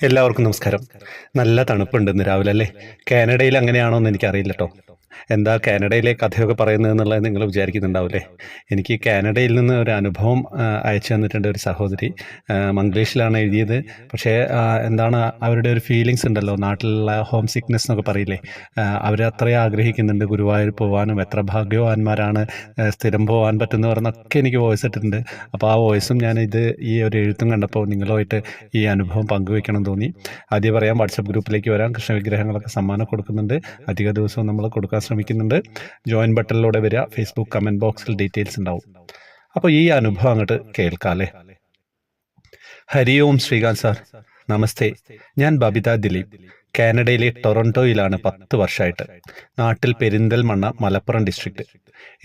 എല്ലാവർക്കും നമസ്കാരം. നല്ല തണുപ്പുണ്ട് ഇന്ന് രാവിലെ അല്ലേ? കാനഡയിൽ അങ്ങനെയാണോ എന്ന് എനിക്കറിയില്ല കേട്ടോ എന്താ കാനഡയിലെ കഥയൊക്കെ പറയുന്നത് എന്നുള്ളത് നിങ്ങൾ വിചാരിക്കുന്നുണ്ടാവില്ലേ? എനിക്ക് കാനഡയിൽ നിന്ന് ഒരു അനുഭവം അയച്ചു തന്നിട്ടുണ്ട് ഒരു സഹോദരി. മംഗ്ലീഷിലാണ് എഴുതിയത്. പക്ഷേ എന്താണ് അവരുടെ ഒരു ഫീലിങ്സ് ഉണ്ടല്ലോ നാട്ടിലുള്ള ഹോം സിക്നെസ് എന്നൊക്കെ പറയില്ലേ? അവർ അത്രയും ആഗ്രഹിക്കുന്നുണ്ട് ഗുരുവായൂർ പോകാനും എത്ര ഭാഗ്യവാന്മാരാണ് സ്ഥിരം പോകാൻ പറ്റുന്നവരെന്നൊക്കെ എനിക്ക് വോയിസ് ഇട്ടിട്ടുണ്ട്. അപ്പോൾ ആ വോയിസും ഞാൻ ഇത് ഈ ഒരു എഴുത്തും കണ്ടപ്പോൾ നിങ്ങളുമായിട്ട് ഈ അനുഭവം പങ്കുവെക്കണം തോന്നി. ആദ്യം പറയാം വാട്സപ്പ് ഗ്രൂപ്പിലേക്ക് വരാം. കൃഷ്ണവിഗ്രഹങ്ങളൊക്കെ സമ്മാനം കൊടുക്കുന്നുണ്ട്. അധിക ദിവസവും നമ്മൾ കൊടുക്കാൻ ശ്രമിക്കുന്നുണ്ട്. ജോയിൻ ബട്ടണിലൂടെ വരിക. ഫേസ്ബുക്ക് കമന്റ് ബോക്സിൽ ഡീറ്റെയിൽസ് ഉണ്ടാവും. അപ്പോൾ ഈ അനുഭവം അങ്ങോട്ട് കേൾക്കാല്ലേ ഹരി ഓം ശ്രീകാന്ത് സാർ. നമസ്തേ. ഞാൻ ബബിത ദിലീപ്. കാനഡയിലെ ടൊറന്റോയിലാണ് പത്ത് വർഷമായിട്ട്. നാട്ടിൽ പെരിന്തൽമണ്ണ മലപ്പുറം ഡിസ്ട്രിക്ട്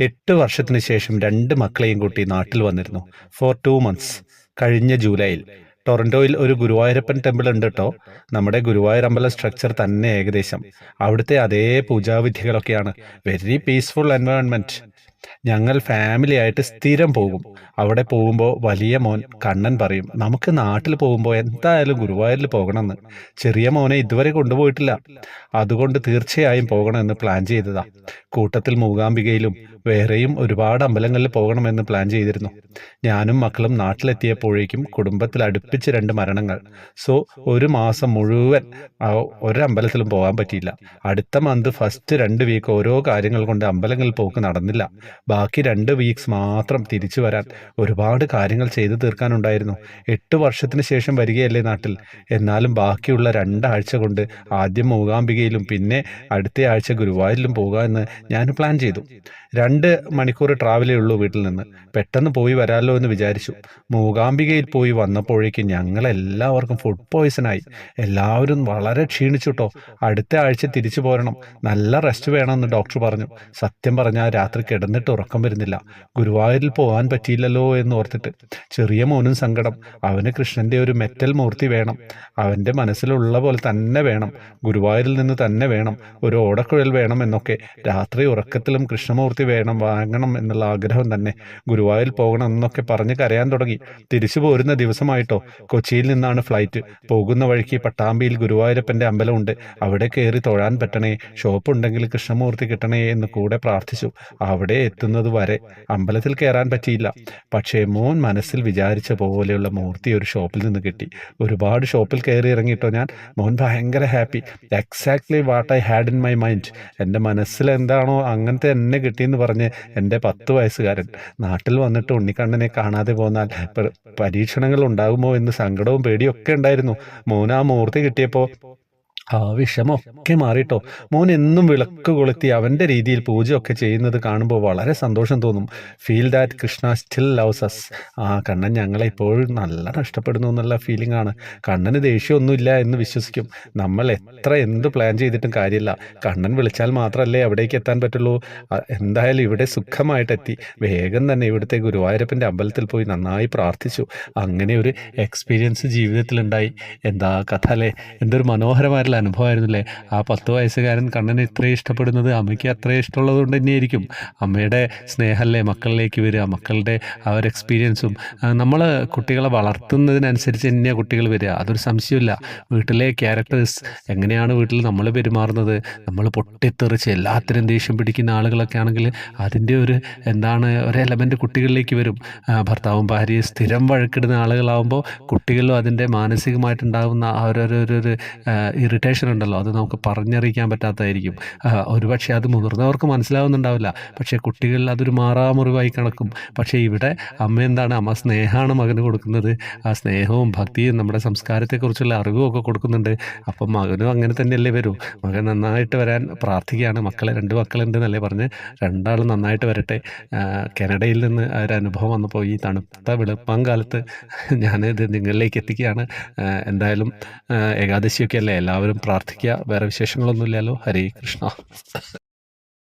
എട്ട് വർഷത്തിന് ശേഷം രണ്ട് മക്കളെയും കൂട്ടി നാട്ടിൽ വന്നിരുന്നു. ഫോർ ടു മന്ത്സ് കഴിഞ്ഞ ജൂലൈയിൽ. ടൊറന്റോയിൽ ഒരു ഗുരുവായൂരപ്പൻ ടെമ്പിൾ ഉണ്ട് കേട്ടോ നമ്മുടെ ഗുരുവായൂർ അമ്പലം സ്ട്രക്ചർ തന്നെ ഏകദേശം. അവിടുത്തെ അതേ പൂജാവിധികളൊക്കെയാണ്. വെരി പീസ്ഫുൾ എൻവയോൺമെന്റ് ഞങ്ങൾ ഫാമിലി ആയിട്ട് സ്ഥിരം പോകും. അവിടെ പോകുമ്പോൾ വലിയ മോൻ കണ്ണൻ പറയും നമുക്ക് നാട്ടിൽ പോകുമ്പോൾ എന്തായാലും ഗുരുവായൂരിൽ പോകണമെന്ന്. ചെറിയ മോനെ ഇതുവരെ കൊണ്ടുപോയിട്ടില്ല. അതുകൊണ്ട് തീർച്ചയായും പോകണമെന്ന് പ്ലാൻ ചെയ്തതാ. കൂട്ടത്തിൽ മൂകാംബികയിലും വേറെയും ഒരുപാട് അമ്പലങ്ങളിൽ പോകണമെന്ന് പ്ലാൻ ചെയ്തിരുന്നു. ഞാനും മക്കളും നാട്ടിലെത്തിയപ്പോഴേക്കും കുടുംബത്തിൽ അടുപ്പിച്ച് രണ്ട് മരണങ്ങൾ. സോ ഒരു മാസം മുഴുവൻ ഒരമ്പലത്തിലും പോകാൻ പറ്റിയില്ല. അടുത്ത മന്ത് ഫസ്റ്റ് രണ്ട് വീക്ക് ഓരോ കാര്യങ്ങൾ കൊണ്ട് അമ്പലങ്ങളിൽ പോക്ക് നടന്നില്ല. ബാക്കി രണ്ട് വീക്സ് മാത്രം തിരിച്ചു വരാൻ ഒരുപാട് കാര്യങ്ങൾ ചെയ്തു തീർക്കാനുണ്ടായിരുന്നു. എട്ട് വർഷത്തിന് ശേഷം വരികയല്ലേ നാട്ടിൽ. എന്നാലും ബാക്കിയുള്ള രണ്ടാഴ്ച കൊണ്ട് ആദ്യം മൂകാംബികയിലും പിന്നെ അടുത്ത ആഴ്ച ഗുരുവായൂരിലും പോകാമെന്ന് ഞാൻ പ്ലാൻ ചെയ്തു. രണ്ട് മണിക്കൂർ ട്രാവലേ ഉള്ളൂ വീട്ടിൽ നിന്ന്. പെട്ടെന്ന് പോയി വരാമല്ലോ എന്ന് വിചാരിച്ചു. മൂകാംബികയിൽ പോയി വന്നപ്പോഴേക്കും ഞങ്ങളെല്ലാവർക്കും ഫുഡ് പോയ്സൺ ആയി. എല്ലാവരും വളരെ ക്ഷീണിച്ചു കേട്ടോ അടുത്ത ആഴ്ച തിരിച്ചു പോരണം. നല്ല റെസ്റ്റ് വേണമെന്ന് ഡോക്ടർ പറഞ്ഞു. സത്യം പറഞ്ഞാൽ രാത്രി കിടന്നിട്ട് ഉറക്കം വരുന്നില്ല. ഗുരുവായൂരിൽ പോകാൻ പറ്റിയില്ലല്ലോ എന്ന് ഓർത്തിട്ട് ചെറിയ മോനും സങ്കടം. അവന് കൃഷ്ണന്റെ ഒരു മെറ്റൽ മൂർത്തി വേണം. അവന്റെ മനസ്സിലുള്ള പോലെ തന്നെ വേണം. ഗുരുവായൂരിൽ നിന്ന് തന്നെ വേണം. ഒരു ഓടക്കുഴൽ വേണം എന്നൊക്കെ. രാത്രി ഉറക്കത്തിലും കൃഷ്ണമൂർത്തി വേണം വാങ്ങണം എന്നുള്ള ആഗ്രഹം തന്നെ. ഗുരുവായൂരിൽ പോകണം എന്നൊക്കെ പറഞ്ഞ് കരയാൻ തുടങ്ങി. തിരിച്ചു പോരുന്ന ദിവസമായിട്ടോ? കൊച്ചിയിൽ നിന്നാണ് ഫ്ലൈറ്റ്. പോകുന്ന വഴിക്ക് പട്ടാമ്പിയിൽ ഗുരുവായൂരപ്പന്റെ അമ്പലമുണ്ട്. അവിടെ കയറി തൊഴാൻ പറ്റണേ. ഷോപ്പ് ഉണ്ടെങ്കിൽ കൃഷ്ണമൂർത്തി കിട്ടണേ എന്ന് കൂടെ പ്രാർത്ഥിച്ചു. അവിടെ എത്തുന്നത് വരെ അമ്പലത്തിൽ കയറാൻ പറ്റിയില്ല. പക്ഷേ മോൻ മനസ്സിൽ വിചാരിച്ച പോലെയുള്ള മൂർത്തി ഒരു ഷോപ്പിൽ നിന്ന് കിട്ടി. ഒരുപാട് ഷോപ്പിൽ കയറി ഇറങ്ങിയിട്ടോ ഞാൻ? മോൻ ഭയങ്കര happy. Exactly what I had in my mind എന്റെ മനസ്സിൽ എന്താണോ അങ്ങനത്തെ എന്നെ കിട്ടിയെന്ന് പറഞ്ഞ് എന്റെ പത്ത് വയസ്സുകാരൻ. നാട്ടിൽ വന്നിട്ട് ഉണ്ണിക്കണ്ണനെ കാണാതെ പോന്നാൽ പരീക്ഷണങ്ങൾ ഉണ്ടാകുമോ എന്ന് സങ്കടവും പേടിയും ഒക്കെ ഉണ്ടായിരുന്നു. മോൻ ആ മൂർത്തി കിട്ടിയപ്പോൾ ആ വിഷമൊക്കെ മാറിട്ടോ. മോൻ എന്നും വിളക്ക് കൊളുത്തി അവന്റെ രീതിയിൽ പൂജയൊക്കെ ചെയ്യുന്നത് കാണുമ്പോൾ വളരെ സന്തോഷം തോന്നും. Feel that Krishna still loves us ആ കണ്ണൻ ഞങ്ങളെ ഇപ്പോഴും നല്ല നഷ്ടപ്പെടുന്നു എന്നുള്ള ഫീലിംഗ് ആണ്. കണ്ണന് ദേഷ്യമൊന്നുമില്ല എന്ന് വിശ്വസിക്കും. നമ്മൾ എത്ര എന്ത് പ്ലാൻ ചെയ്തിട്ടും കാര്യമില്ല. കണ്ണൻ വിളിച്ചാൽ മാത്രമല്ലേ അവിടേക്ക് എത്താൻ പറ്റുള്ളൂ. എന്തായാലും ഇവിടെ സുഖമായിട്ടെത്തി. വേഗം തന്നെ ഇവിടുത്തെ ഗുരുവായൂരപ്പന്റെ അമ്പലത്തിൽ പോയി നന്നായി പ്രാർത്ഥിച്ചു. അങ്ങനെ ഒരു എക്സ്പീരിയൻസ് ജീവിതത്തിലുണ്ടായി. എന്താ കഥ അല്ലേ? എന്തൊരു മനോഹരമായിട്ടുള്ള അനുഭവമായിരുന്നില്ലേ? ആ പത്ത് വയസ്സുകാരൻ കണ്ണനെ ഇത്രയും ഇഷ്ടപ്പെടുന്നത് അമ്മയ്ക്ക് അത്രയും ഇഷ്ടമുള്ളത് കൊണ്ട് തന്നെയായിരിക്കും. അമ്മയുടെ സ്നേഹമല്ലേ മക്കളിലേക്ക് വരിക? മക്കളുടെ ആ ഒരു എക്സ്പീരിയൻസും നമ്മൾ കുട്ടികളെ വളർത്തുന്നതിനനുസരിച്ച് തന്നെയാണ് കുട്ടികൾ വരിക. അതൊരു സംശയമില്ല വീട്ടിലെ ക്യാരക്ടേഴ്സ് എങ്ങനെയാണ് വീട്ടിൽ നമ്മൾ പെരുമാറുന്നത്? നമ്മൾ പൊട്ടിത്തെറിച്ച് എല്ലാത്തിനും ദേഷ്യം പിടിക്കുന്ന ആളുകളൊക്കെ ആണെങ്കിൽ അതിന്റെ ഒരു എന്താണ് ഒരു എലമെന്റ് കുട്ടികളിലേക്ക് വരും. ഭർത്താവും ഭാര്യയും സ്ഥിരം വഴക്കിടുന്ന ആളുകളാവുമ്പോൾ കുട്ടികളിലും അതിന്റെ മാനസികമായിട്ടുണ്ടാകുന്ന ആ ഒരു ഒരു ഒരു- ഒരു ഇറിറ്റേഷൻ ഉണ്ടല്ലോ. അത് നമുക്ക് പറഞ്ഞറിയിക്കാൻ പറ്റാത്തതായിരിക്കും. ഒരുപക്ഷെ അത് മുതിർന്നവർക്ക് മനസ്സിലാവുന്നുണ്ടാവില്ല. പക്ഷേ കുട്ടികളിൽ അതൊരു മാറാമുറിവായി കണക്കും പക്ഷേ ഇവിടെ അമ്മ എന്താണ്? അമ്മ സ്നേഹമാണ് മകന് കൊടുക്കുന്നത്. ആ സ്നേഹവും ഭക്തിയും നമ്മുടെ സംസ്കാരത്തെക്കുറിച്ചുള്ള അറിവും ഒക്കെ കൊടുക്കുന്നുണ്ട്. അപ്പം മകനും അങ്ങനെ തന്നെയല്ലേ വരൂ. മകൻ നന്നായിട്ട് വരാൻ പ്രാർത്ഥിക്കുകയാണ്. മക്കളെ രണ്ട് മക്കളുണ്ട് എന്നല്ലേ പറഞ്ഞ് രണ്ടാളും നന്നായിട്ട് വരട്ടെ. കനഡയിൽ നിന്ന് ഒരു അനുഭവം വന്നപ്പോൾ ഈ തണുത്ത വെളുപ്പം കാലത്ത് ഞാനിത് നിങ്ങളിലേക്ക് എത്തിക്കുകയാണ്. എന്തായാലും ഏകാദശിയൊക്കെ അല്ലേ? എല്ലാവരും പ്രാർത്ഥിക്കുക. വേറെ വിശേഷങ്ങളൊന്നുമില്ലല്ലോ. ഹരേ കൃഷ്ണ.